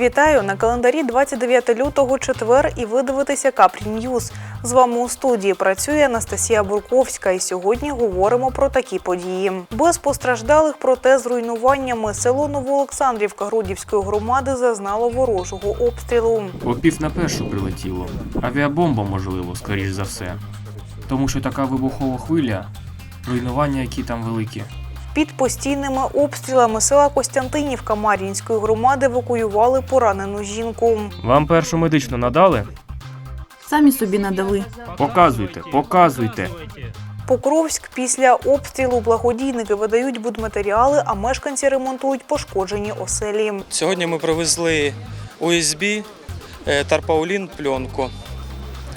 Вітаю на календарі 29 лютого четвер і ви дивитеся Капрі Ньюз. З вами у студії працює Анастасія Бурковська. І сьогодні говоримо про такі події. Без постраждалих, проте з руйнуваннями село Новоолександрівка Грудівської громади зазнало ворожого обстрілу. О пів на першу прилетіло. Авіабомба, можливо, скоріш за все. Тому що така вибухова хвиля, руйнування, які там великі. Під постійними обстрілами села Костянтинівка Мар'їнської громади евакуювали поранену жінку. Вам першу медичну надали? Самі собі надали. Показуйте, показуйте. Покровськ після обстрілу благодійники видають будматеріали, а мешканці ремонтують пошкоджені оселі. Сьогодні ми привезли USB, е, Тарпаулін, пленку.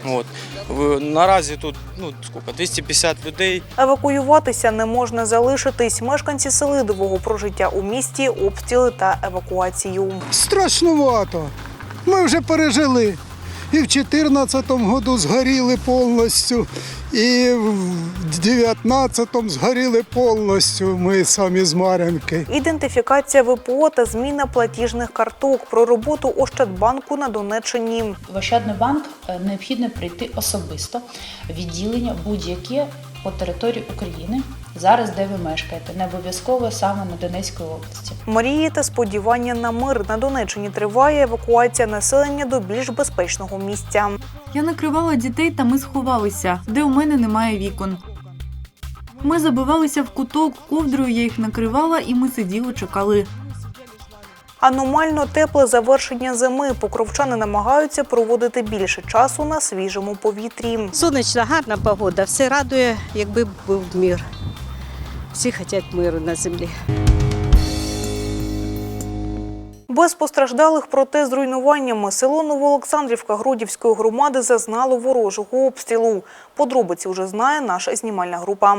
От. В- Наразі тут ну, скільки, 250 людей. Евакуюватися не можна залишитись. Мешканці Селидового про життя у місті, обстріли та евакуацію. Страшнувато. Ми вже пережили. І в 14-му году згоріли повністю, і в 19-му згоріли повністю ми самі з Мар'янки. Ідентифікація ВПО та зміна платіжних карток про роботу Ощадбанку на Донеччині. В Ощадний банк е, необхідно прийти особисто відділення будь-яке по території України. Зараз, де ви мешкаєте, не обов'язково саме на Донецькій області. Мрії та сподівання на мир на Донеччині триває евакуація населення до більш безпечного місця. Я накривала дітей та ми сховалися, де у мене немає вікон. Ми забивалися в куток, ковдрою я їх накривала, і ми сиділи, чекали. Аномально тепле завершення зими. Покровчани намагаються проводити більше часу на свіжому повітрі. Сонячна, гарна погода, все радує, якби був мір. Всі хочуть миру на землі. Без постраждалих, проте з руйнуваннями село Новоолександрівка Гродівської громади зазнало ворожого обстрілу. Подробиці вже знає наша знімальна група.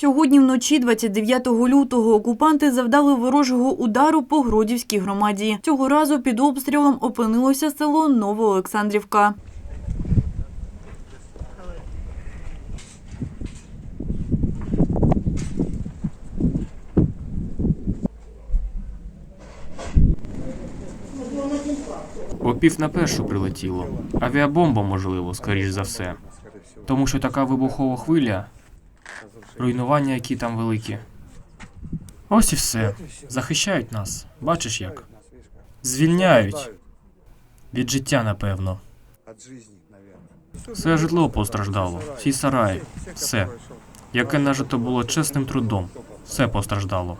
Сьогодні вночі, 29 лютого, окупанти завдали ворожого удару по Гродівській громаді. Цього разу під обстрілом опинилося село Новоолександрівка. О пів на першу прилетіло. Авіабомба, можливо, скоріш за все. Тому що така вибухова хвиля, руйнування, які там великі. Ось і все. Захищають нас. Бачиш як? Звільняють. Від життя, напевно. Все житло постраждало, всі сараї, все. Яке нажито було чесним трудом. Все постраждало.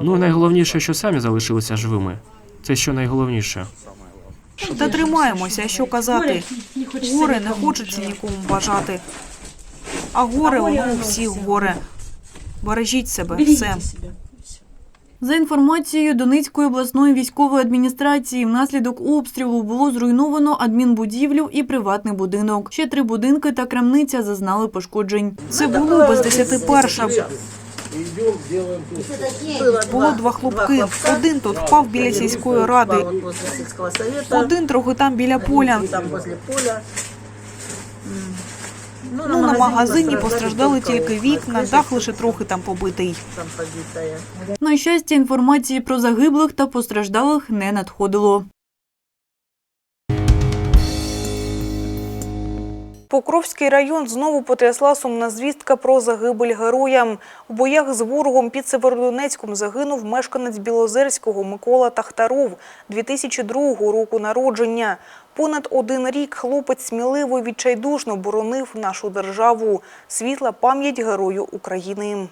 Ну, найголовніше, що самі залишилися живими. Це що найголовніше. Та тримаємося, що казати. Горе не хочеться нікому бажати. А горе воно у всіх горе. Бережіть себе, все. За інформацією Донецької обласної військової адміністрації, внаслідок обстрілу було зруйновано адмінбудівлю і приватний будинок. Ще три будинки та крамниця зазнали пошкоджень. Це було без десяти перша. Було два хлопки. Один тут впав біля сільської ради, один трохи там біля поля. Ну, на магазині постраждали тільки вікна, дах лише трохи там побитий. На щастя, інформації про загиблих та постраждалих не надходило. Покровський район знову потрясла сумна звістка про загибель героя. У боях з ворогом під Северодонецьком загинув мешканець Білозерського Микола Тахтаров 2002 року народження. Понад один рік хлопець сміливо і відчайдушно боронив нашу державу. Світла пам'ять герою України.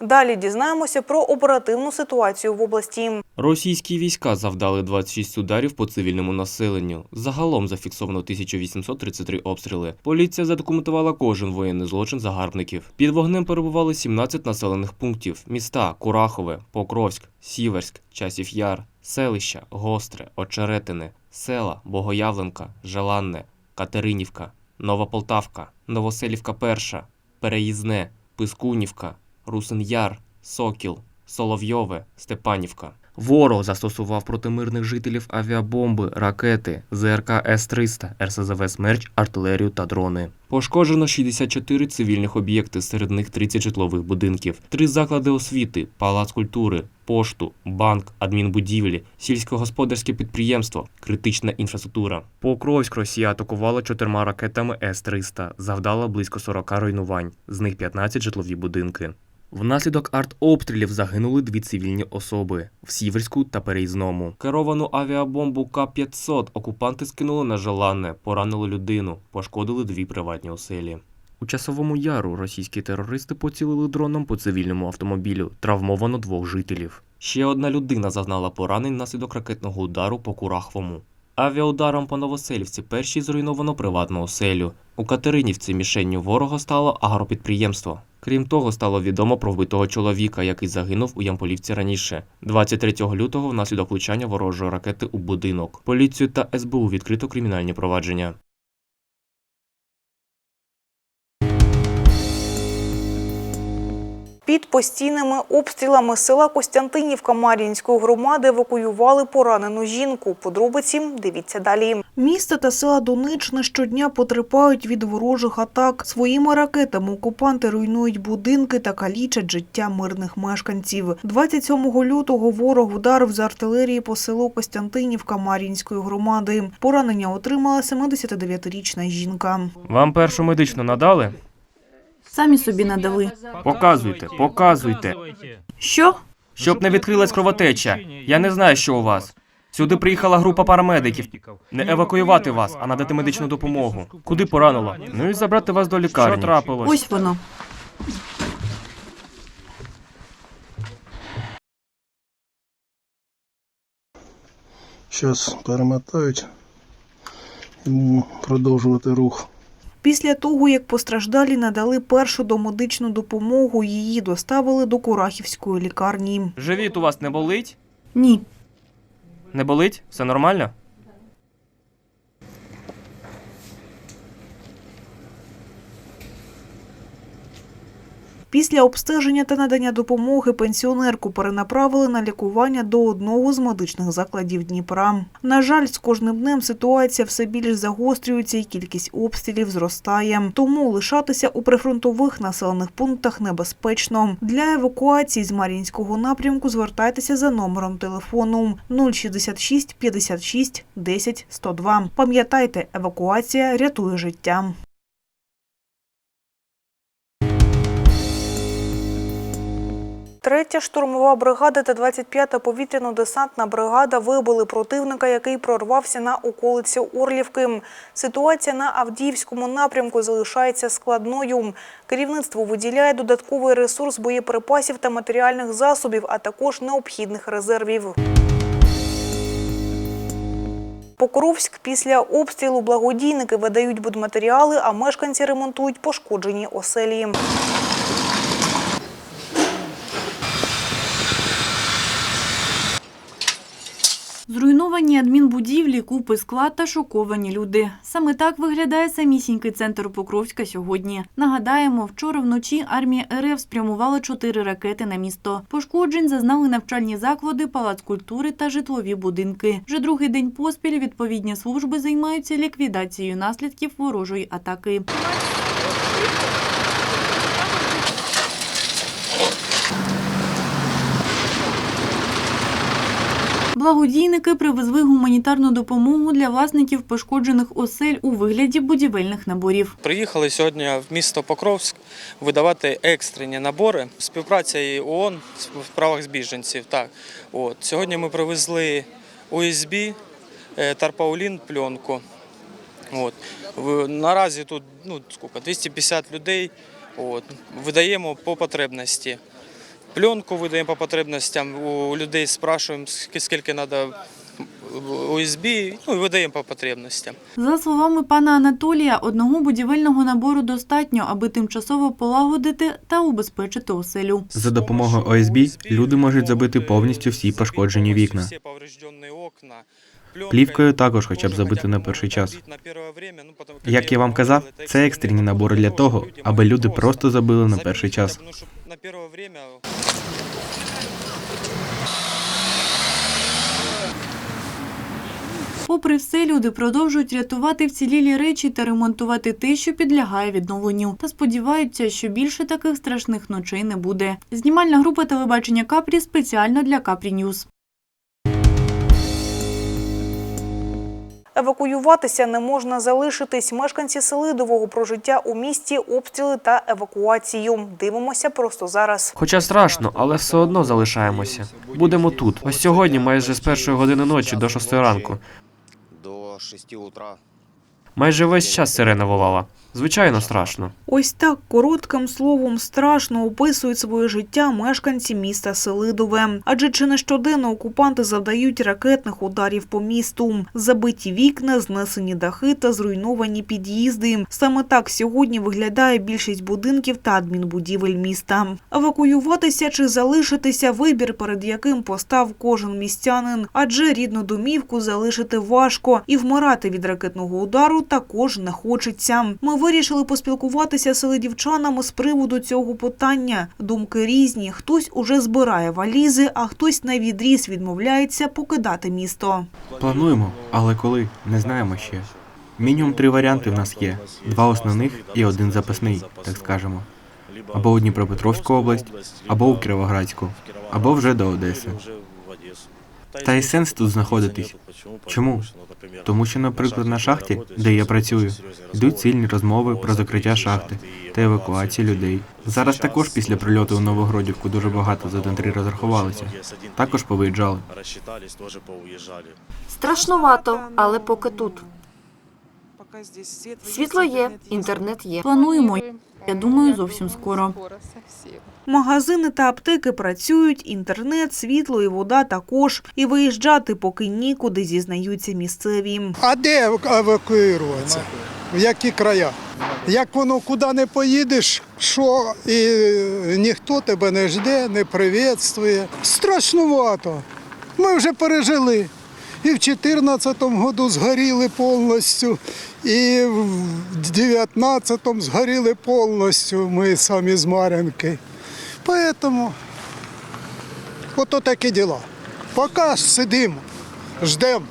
Далі дізнаємося про оперативну ситуацію в області. Російські війська завдали 26 ударів по цивільному населенню. Загалом зафіксовано 1833 обстріли. Поліція задокументувала кожен воєнний злочин загарбників. Під вогнем перебували 17 населених пунктів: міста Курахове, Покровськ, Сіверськ, Часів Яр, селища, Гостре, Очеретине, села Богоявленка, Желанне, Катеринівка, Нова Полтавка, Новоселівка Перша, Переїзне, Пискунівка, Русин Яр, Сокіл, Соловйове, Степанівка. Ворог застосував проти мирних жителів авіабомби, ракети, ЗРК С-300, РСЗВ «Смерч», артилерію та дрони. Пошкоджено 64 цивільних об'єкти, серед них 30 житлових будинків, три заклади освіти, палац культури, пошту, банк, адмінбудівлі, сільськогосподарське підприємство, критична інфраструктура. Покровськ Росія атакувала чотирма ракетами С-300, завдала близько 40 руйнувань, з них 15 житлові будинки. Внаслідок артобстрілів загинули дві цивільні особи в Сіверську та Переїзному. Керовану авіабомбу К-500 окупанти скинули на Желанне, поранили людину, пошкодили дві приватні оселі. У часовому яру російські терористи поцілили дроном по цивільному автомобілю. Травмовано двох жителів. Ще одна людина зазнала поранень внаслідок ракетного удару по Курахвому. Авіаударом по Новоселівці першій зруйновано приватну оселю. У Катеринівці мішенню ворога стало агропідприємство. Крім того, стало відомо про вбитого чоловіка, який загинув у Ямполівці раніше. 23 лютого внаслідок влучання ворожої ракети у будинок. Поліцію та СБУ відкрито кримінальні провадження. Під постійними обстрілами села Костянтинівка Мар'їнської громади евакуювали поранену жінку. Подробиці дивіться далі. Міста та села Донеччини щодня потерпають від ворожих атак. Своїми ракетами окупанти руйнують будинки та калічать життя мирних мешканців. 27 лютого ворог вдарив з артилерії по селу Костянтинівка Мар'їнської громади. Поранення отримала 79-річна жінка. Вам першу медичну надали? Самі собі надали. Показуйте, показуйте. Що? Щоб не відкрилась кровотеча. Я не знаю, що у вас. Сюди приїхала група парамедиків. Не евакуювати вас, а надати медичну допомогу. Куди поранило? Ну і забрати вас до лікарні. Що трапилось? Ось воно. Зараз перемотають і будемо продовжувати рух. Після того, як постраждалі надали першу домедичну допомогу, її доставили до Курахівської лікарні. Живіт у вас не болить? Ні. Не болить? Все нормально? Після обстеження та надання допомоги пенсіонерку перенаправили на лікування до одного з медичних закладів Дніпра. На жаль, з кожним днем ситуація все більш загострюється і кількість обстрілів зростає. Тому лишатися у прифронтових населених пунктах небезпечно. Для евакуації з Мар'їнського напрямку звертайтеся за номером телефону 066 56 10 102. Пам'ятайте, евакуація рятує життя. Третя штурмова бригада та 25-та повітряно-десантна бригада вибили противника, який прорвався на околиці Орлівки. Ситуація на Авдіївському напрямку залишається складною. Керівництво виділяє додатковий ресурс боєприпасів та матеріальних засобів, а також необхідних резервів. Покровськ після обстрілу благодійники видають будматеріали, а мешканці ремонтують пошкоджені оселі. Зруйновані адмінбудівлі, купи склад та шоковані люди. Саме так виглядає самісінький центр Покровська сьогодні. Нагадаємо, вчора вночі армія РФ спрямувала чотири ракети на місто. Пошкоджень зазнали навчальні заклади, палац культури та житлові будинки. Вже другий день поспіль відповідні служби займаються ліквідацією наслідків ворожої атаки. Благодійники привезли гуманітарну допомогу для власників пошкоджених осель у вигляді будівельних наборів. Приїхали сьогодні в місто Покровськ видавати екстрені набори. Співпраця і ООН в справах збіженців. Так, от сьогодні ми привезли ОСБ, е, Тарпаулін, пленку. От наразі тут ну скільки, 250 людей. От видаємо по потребності. Пленку видаємо по потребностям. У людей спрашуємо, скільки- скільки треба ОСБ, ну і видаємо по потребностям. За словами пана Анатолія, одного будівельного набору достатньо, аби тимчасово полагодити та убезпечити оселю. За допомогою ОСБ люди можуть забити повністю всі пошкоджені вікна. Плівкою також, хоча б забити на перший час. Як я вам казав, це екстрені набори для того, аби люди просто забили на перший час. Попри все, люди продовжують рятувати вцілілі речі та ремонтувати те, що підлягає відновленню. Та сподіваються, що більше таких страшних ночей не буде. Знімальна група телебачення Капрі спеціально для Капрі Ньюз. Евакуюватися не можна залишитись. Мешканці Селидового про життя у місті, обстріли та евакуацію. Дивимося просто зараз. Хоча страшно, але все одно залишаємося. Будемо тут. Ось сьогодні, майже з першої години ночі до шостої ранку. До шості утра. Майже весь час сирена волала. Звичайно, страшно. Ось так коротким словом страшно описують своє життя мешканці міста Селидове. Адже чи не щоденно окупанти завдають ракетних ударів по місту, забиті вікна, знесені дахи та зруйновані під'їзди. Саме так сьогодні виглядає більшість будинків та адмінбудівель міста. Евакуюватися чи залишитися вибір, перед яким постав кожен містянин, адже рідну домівку залишити важко і вмирати від ракетного удару також не хочеться. Ми вирішили поспілкуватися з селидівчанами з приводу цього питання. Думки різні. Хтось уже збирає валізи, а хтось на відріз відмовляється покидати місто. Плануємо, але коли не знаємо ще. Мінімум три варіанти в нас є: два основних і один запасний, так скажемо. Або у Дніпропетровську область, або у Кіровоградську, або вже до Одеси. Та й сенс тут знаходитись. Чому? Тому що, наприклад, на шахті, де я працюю, йдуть сильні розмови про закриття шахти та евакуацію людей. Зараз також після прильоту у Новогродівку дуже багато за Дон-3 розрахувалися. Також повиїжджали. Страшнувато, але поки тут. Світло є, інтернет є. Плануємо. Я думаю, зовсім скоро. Магазини та аптеки працюють, інтернет, світло і вода також. І виїжджати поки нікуди, зізнаються місцеві. А де ев- евакуюватися? В які края? Як воно куди не поїдеш, що і ніхто тебе не жде, не привітствує. Страшнувато. Ми вже пережили. І в 14-му году згоріли повністю, і в 19-му згоріли повністю ми самі з Мар'янки. Поэтому ото такі діла. Поки сидимо, ждемо.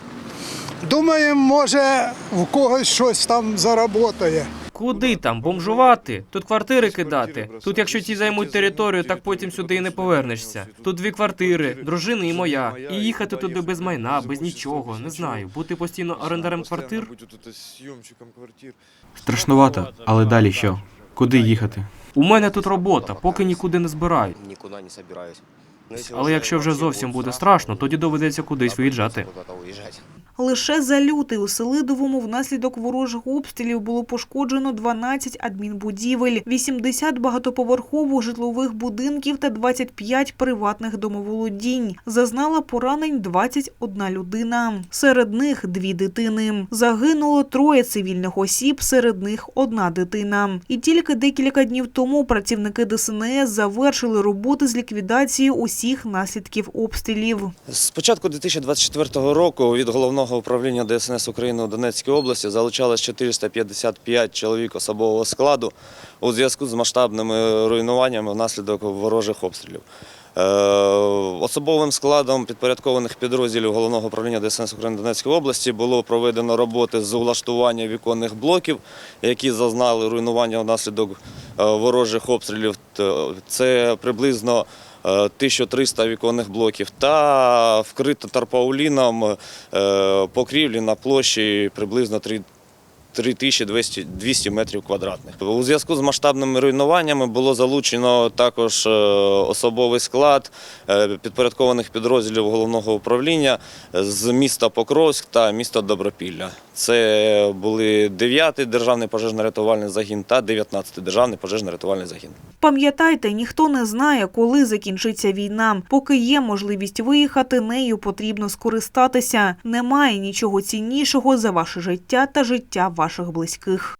Думаємо, може в когось щось там заработає. Куди там бомжувати? Тут квартири кидати. Тут, якщо ті займуть територію, так потім сюди і не повернешся. Тут дві квартири, дружини і моя. І їхати туди без майна, без нічого. Не знаю. Бути постійно орендарем квартир. Страшнувато, але далі що? Куди їхати? У мене тут робота, поки нікуди не збираю. Нікуди не збираюсь. Але якщо вже зовсім буде страшно, тоді доведеться кудись виїжджати. Лише за лютий у Селидовому внаслідок ворожих обстрілів було пошкоджено 12 адмінбудівель, 80 багатоповерхових житлових будинків та 25 приватних домоволодінь. Зазнала поранень 21 людина. Серед них дві дитини. Загинуло троє цивільних осіб, серед них одна дитина. І тільки декілька днів тому працівники ДСНС завершили роботи з ліквідації усіх наслідків обстрілів. З початку 2024 року від головного управління ДСНС України у Донецькій області залучалось 455 чоловік особового складу у зв'язку з масштабними руйнуваннями внаслідок ворожих обстрілів. Е, Особовим складом підпорядкованих підрозділів головного управління ДСНС України Донецької області було проведено роботи з улаштування віконних блоків, які зазнали руйнування внаслідок е, ворожих обстрілів. Це приблизно 1300 віконних блоків та вкрито тарпауліном е, покрівлі на площі приблизно 3 3200 метрів квадратних. У зв'язку з масштабними руйнуваннями було залучено також е, особовий склад е, підпорядкованих підрозділів головного управління з міста Покровськ та міста Добропілля. Це були 9-й державний пожежно-рятувальний загін та 19-й державний пожежно-рятувальний загін. Пам'ятайте, ніхто не знає, коли закінчиться війна. Поки є можливість виїхати, нею потрібно скористатися. Немає нічого ціннішого за ваше життя та життя ваших близьких.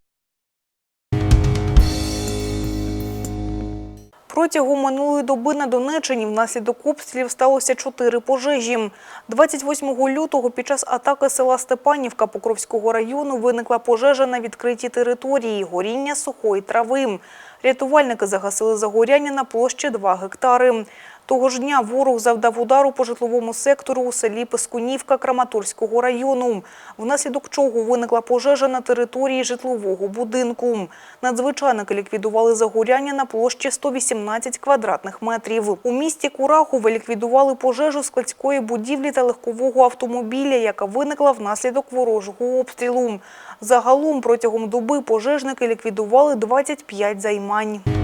Протягом минулої доби на Донеччині внаслідок обстрілів сталося чотири пожежі. 28 лютого під час атаки села Степанівка Покровського району виникла пожежа на відкритій території – горіння сухої трави. Рятувальники загасили загоряння на площі 2 гектари. Того ж дня ворог завдав удару по житловому сектору у селі Пискунівка Краматорського району, внаслідок чого виникла пожежа на території житлового будинку. Надзвичайники ліквідували загоряння на площі 118 квадратних метрів. У місті Курахове ліквідували пожежу складської будівлі та легкового автомобіля, яка виникла внаслідок ворожого обстрілу. Загалом протягом доби пожежники ліквідували 25 займань.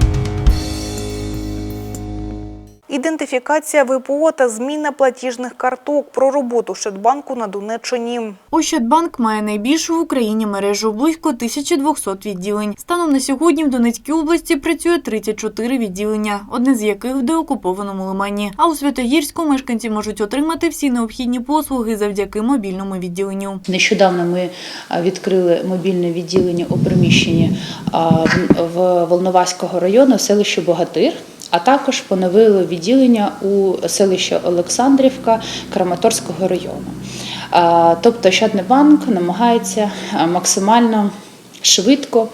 Ідентифікація ВПО та зміна платіжних карток про роботу Щодбанку на Донеччині. Ощадбанк має найбільшу в Україні мережу близько 1200 відділень. Станом на сьогодні в Донецькій області працює 34 відділення, одне з яких в деокупованому лимані. А у Святогірську мешканці можуть отримати всі необхідні послуги завдяки мобільному відділенню. Нещодавно ми відкрили мобільне відділення у приміщенні в- в Волноваського району, селище Богатир. А також поновили відділення у селищі Олександрівка Краматорського району. Тобто Щадний банк намагається максимально швидко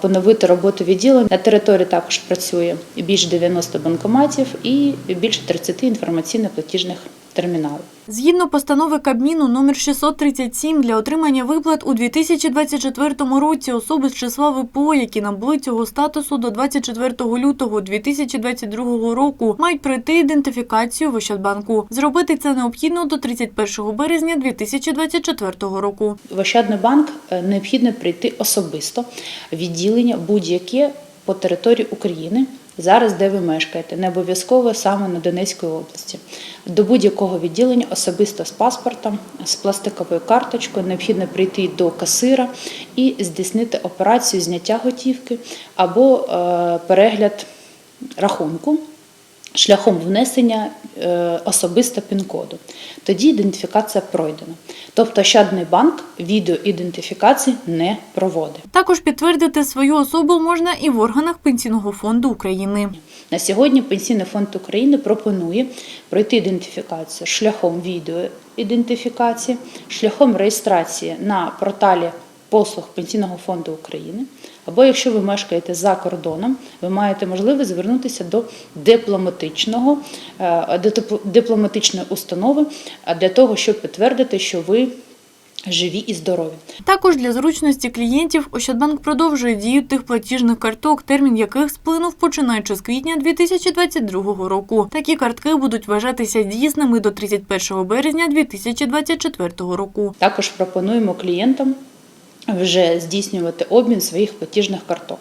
поновити роботу відділень. На території також працює більш 90 банкоматів і більше 30 інформаційно-платіжних терміналів. Згідно постанови Кабміну номер 637 для отримання виплат у 2024 році особи з числа ВПО, які набули цього статусу до 24 лютого 2022 року, мають пройти ідентифікацію в Ощадбанку. Зробити це необхідно до 31 березня 2024 року. В Ощадний банк е, необхідно прийти особисто відділення будь-яке по території України. Зараз, де ви мешкаєте, не обов'язково саме на Донецькій області. До будь-якого відділення особисто з паспортом, з пластиковою карточкою необхідно прийти до касира і здійснити операцію зняття готівки або е, перегляд рахунку шляхом внесення особисто пін-коду. Тоді ідентифікація пройдена. Тобто Ощадний банк відеоідентифікації не проводить. Також підтвердити свою особу можна і в органах Пенсійного фонду України. На сьогодні Пенсійний фонд України пропонує пройти ідентифікацію шляхом відеоідентифікації, шляхом реєстрації на порталі послуг Пенсійного фонду України. Або якщо ви мешкаєте за кордоном, ви маєте можливість звернутися до дипломатичного е, до дипломатичної установи е, для того, щоб підтвердити, що ви живі і здорові. Також для зручності клієнтів Ощадбанк продовжує дію тих платіжних карток, термін яких сплинув починаючи з квітня 2022 року. Такі картки будуть вважатися дійсними до 31 березня 2024 року. Також пропонуємо клієнтам вже здійснювати обмін своїх платіжних карток.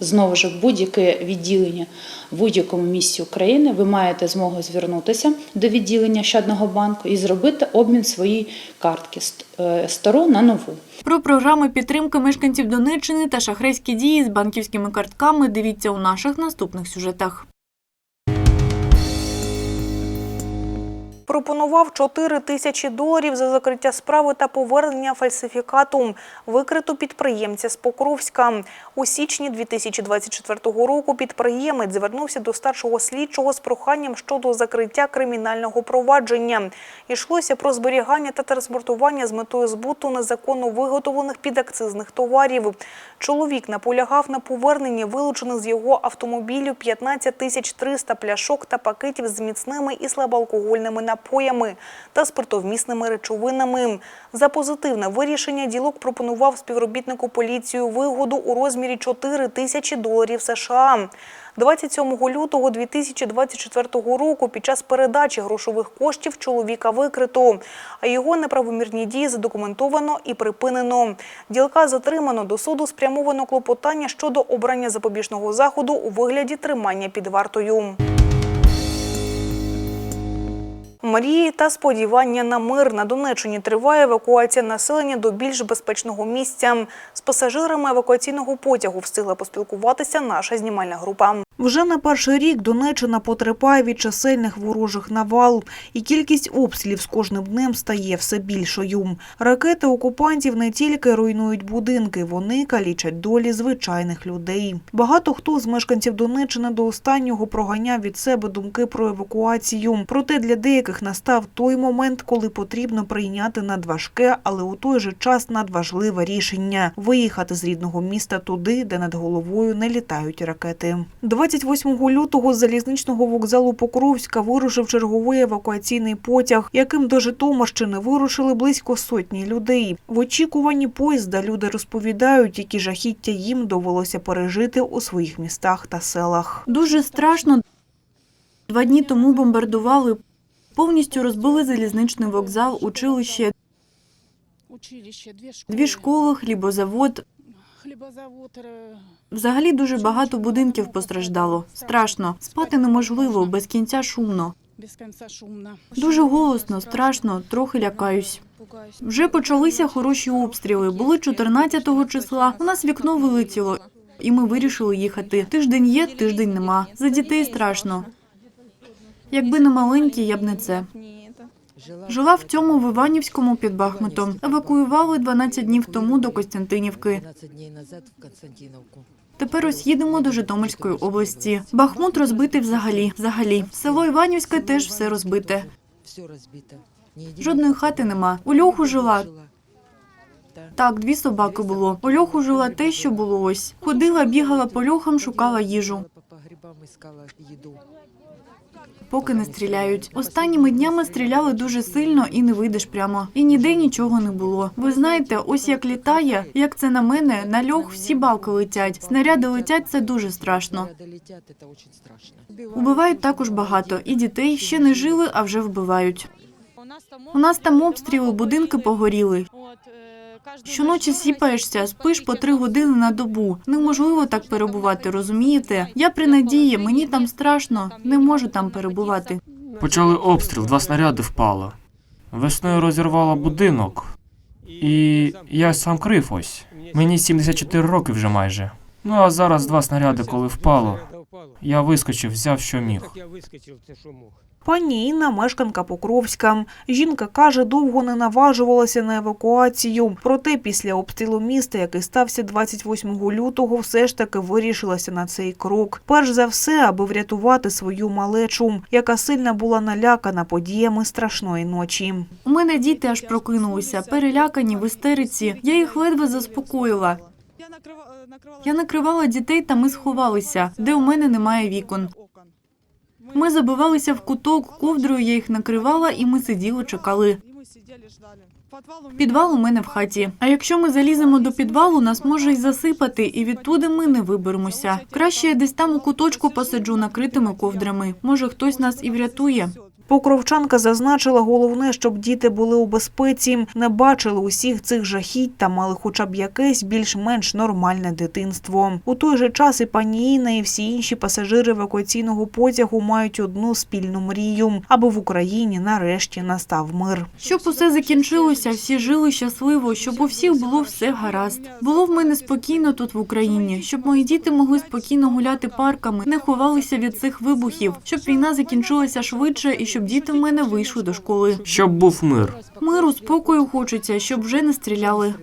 Знову ж в будь-яке відділення в будь-якому місці України ви маєте змогу звернутися до відділення Щадного банку і зробити обмін своєї картки е, стару на нову. Про програми підтримки мешканців Донеччини та шахрайські дії з банківськими картками дивіться у наших наступних сюжетах. Пропонував 4 тисячі доларів за закриття справи та повернення фальсифікату, викрито підприємця з Покровська. У січні 2024 року підприємець звернувся до старшого слідчого з проханням щодо закриття кримінального провадження. Йшлося про зберігання та транспортування з метою збуту незаконно виготовлених підакцизних товарів. Чоловік наполягав на поверненні вилучених з його автомобілю 15 тисяч 300 пляшок та пакетів з міцними і слабоалкогольними напоями та спиртовмісними речовинами. За позитивне вирішення ділок пропонував співробітнику поліцію вигоду у розмірі 4 тисячі доларів США. 27 лютого 2024 року під час передачі грошових коштів чоловіка викрито, а його неправомірні дії задокументовано і припинено. Ділка затримано до суду спрямовано клопотання щодо обрання запобіжного заходу у вигляді тримання під вартою. Мрії та сподівання на мир на Донеччині триває евакуація населення до більш безпечного місця. З пасажирами евакуаційного потягу встигла поспілкуватися наша знімальна група. Вже не перший рік Донеччина потерпає від чисельних ворожих навал, і кількість обстрілів з кожним днем стає все більшою. Ракети окупантів не тільки руйнують будинки, вони калічать долі звичайних людей. Багато хто з мешканців Донеччини до останнього проганяв від себе думки про евакуацію. Проте для деяких настав той момент, коли потрібно прийняти надважке, але у той же час надважливе рішення виїхати з рідного міста туди, де над головою не літають ракети. 28 лютого з залізничного вокзалу Покровська вирушив черговий евакуаційний потяг, яким до Житомирщини вирушили близько сотні людей. В очікуванні поїзда люди розповідають, які жахіття їм довелося пережити у своїх містах та селах. Дуже страшно. Два дні тому бомбардували, повністю розбили залізничний вокзал, училище, дві школи, хлібозавод. е, Взагалі дуже багато будинків постраждало. Страшно. Спати неможливо, без кінця шумно. Дуже голосно, страшно, трохи лякаюсь. Вже почалися хороші обстріли. Були 14 числа. У нас вікно вилетіло, і ми вирішили їхати. Тиждень є, тиждень нема. За дітей страшно. Якби не маленькі, я б не це. Жила в цьому в Іванівському під Бахмутом. Евакуювали 12 днів тому до Костянтинівки. 15 дней назад в Константиновку. Тепер ось їдемо до Житомирської області. Бахмут розбитий взагалі. Взагалі. Село Іванівське теж все розбите. Жодної хати нема. У льоху жила. Так, дві собаки було. У льоху жила те, що було ось. Ходила, бігала по льохам, шукала їжу. Поки не стріляють. Останніми днями стріляли дуже сильно і не вийдеш прямо. І ніде нічого не було. Ви знаєте, ось як літає, як це на мене, на льох всі балки летять. Снаряди летять, це дуже страшно. Убивають також багато. І дітей ще не жили, а вже вбивають. У нас там обстріли, будинки погоріли. Щоночі сіпаєшся, спиш по три години на добу. Неможливо так перебувати, розумієте? Я при надії, мені там страшно, не можу там перебувати. Почали обстріл, два снаряди впало. Весною розірвало будинок. І я сам крив ось. Мені 74 роки вже майже. Ну а зараз два снаряди, коли впало. Я вискочив, взяв, що міг. Пані Інна – мешканка Покровська. Жінка каже, довго не наважувалася на евакуацію. Проте після обстрілу міста, який стався 28 лютого, все ж таки вирішилася на цей крок. Перш за все, аби врятувати свою малечу, яка сильно була налякана подіями страшної ночі. У мене діти аж прокинулися, перелякані в істериці. Я їх ледве заспокоїла. Я накривала дітей, та ми сховалися, де у мене немає вікон. Ми забивалися в куток, ковдрою я їх накривала, і ми сиділи, чекали. Підвал у мене в хаті. А якщо ми заліземо до підвалу, нас може й засипати, і відтуди ми не виберемося. Краще я десь там у куточку посиджу накритими ковдрами. Може, хтось нас і врятує. Покровчанка зазначила, головне, щоб діти були у безпеці, не бачили усіх цих жахіть та мали хоча б якесь більш-менш нормальне дитинство. У той же час і пані Інна, і всі інші пасажири евакуаційного потягу мають одну спільну мрію, аби в Україні нарешті настав мир. Щоб усе закінчилося, всі жили щасливо, щоб у всіх було все гаразд. Було в мене спокійно тут в Україні, щоб мої діти могли спокійно гуляти парками, не ховалися від цих вибухів, щоб війна закінчилася швидше і щоб діти в мене вийшли до школи. Щоб був мир. Миру, спокою хочеться, щоб вже не стріляли.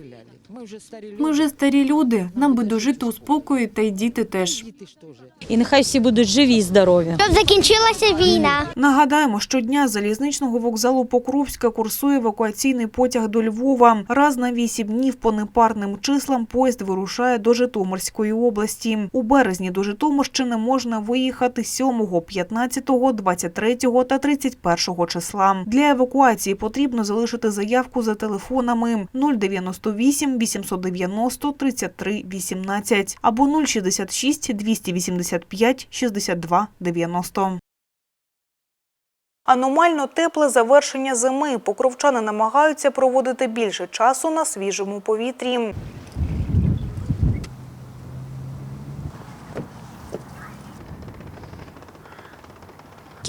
Мы уже старі Ми вже старі люди. Нам би дожити у спокої, та й діти теж. діти ж теж. І нехай всі будуть живі і здорові. Щоб закінчилася війна. Нагадаємо, щодня з залізничного вокзалу Покровська курсує евакуаційний потяг до Львова. Раз на вісім днів по непарним числам поїзд вирушає до Житомирської області. У березні до Житомирщини можна виїхати 7, 15, 23 та 31 числа. Для евакуації потрібно залишити заявку за телефонами 098 890 33 18 або 066 285 62 90. Аномально тепле завершення зими. Покровчани намагаються проводити більше часу на свіжому повітрі.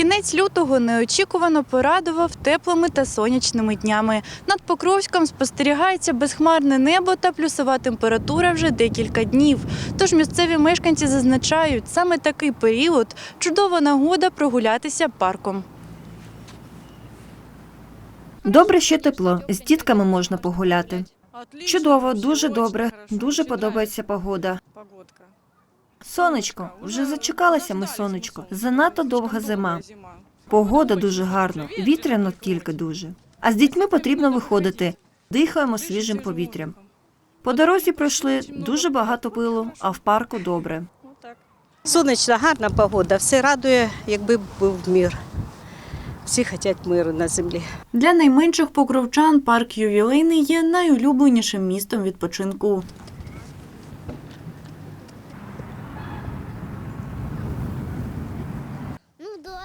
Кінець лютого неочікувано порадував теплими та сонячними днями. Над Покровськом спостерігається безхмарне небо та плюсова температура вже декілька днів. Тож місцеві мешканці зазначають, саме такий період чудова нагода прогулятися парком. Добре, що тепло. З дітками можна погуляти. Чудово, дуже добре. Дуже подобається погода. Сонечко, вже зачекалися ми сонечко. Занадто довга зима. Погода дуже гарна, вітряно тільки дуже. А з дітьми потрібно виходити. Дихаємо свіжим повітрям. По дорозі пройшли дуже багато пилу, а в парку добре. Сонячна, гарна погода, все радує, якби був мір. Всі хочуть миру на землі. Для найменших покровчан парк ювілейний є найулюбленішим містом відпочинку.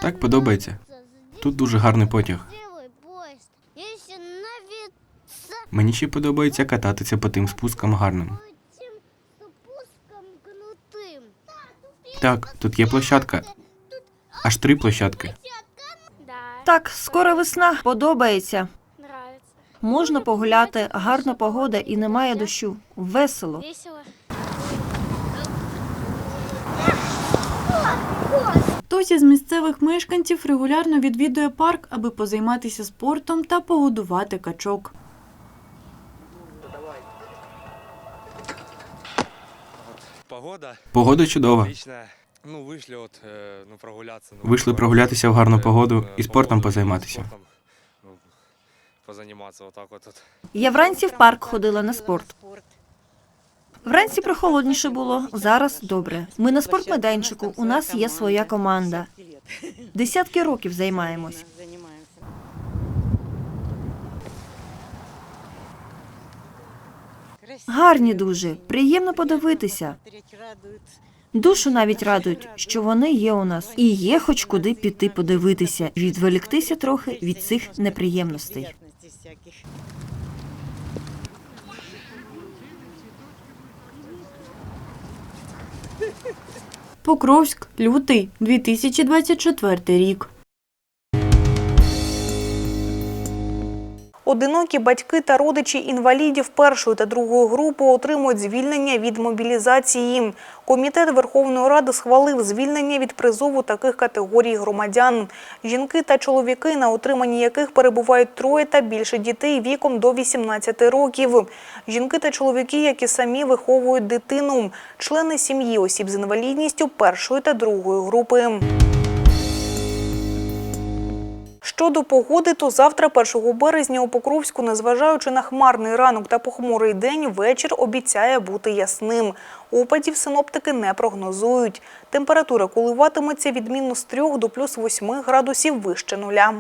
Так подобається. Тут дуже гарний потяг. Мені ще подобається кататися по тим спускам гарним. Так, тут є площадка. Аж три площадки. Так, скоро весна, подобається. Можна погуляти, гарна погода і немає дощу. Весело. Хтось із місцевих мешканців регулярно відвідує парк, аби позайматися спортом та погодувати качок. Погода Погода чудова. Ну, вышли вот, э, ну, прогуляться. Ну, Вийшли прогулятися в гарну погоду і спортом позайматися. ну, позаниматься вот так вот. тут. Я вранці в парк ходила на спорт. Вранці прохолодніше було, зараз добре. Ми на спортмайданчику, у нас є своя команда. Десятки років займаємось. Гарні дуже, приємно подивитися. Душу навіть радують, що вони є у нас, і є хоч куди піти подивитися, відволіктися трохи від цих неприємностей. Покровськ, лютий, 2024 рік. Одинокі батьки та родичі інвалідів першої та другої групи отримують звільнення від мобілізації. Комітет Верховної Ради схвалив звільнення від призову таких категорій громадян. Жінки та чоловіки, на утриманні яких перебувають троє та більше дітей віком до 18 років. Жінки та чоловіки, які самі виховують дитину. Члени сім'ї осіб з інвалідністю першої та другої групи. Щодо погоди, то завтра, 1 березня, у Покровську, незважаючи на хмарний ранок та похмурий день, вечір обіцяє бути ясним. Опадів синоптики не прогнозують. Температура коливатиметься від мінус 3 до плюс 8 градусів вище нуля.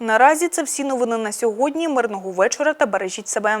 Наразі це всі новини на сьогодні. Мирного вечора та бережіть себе.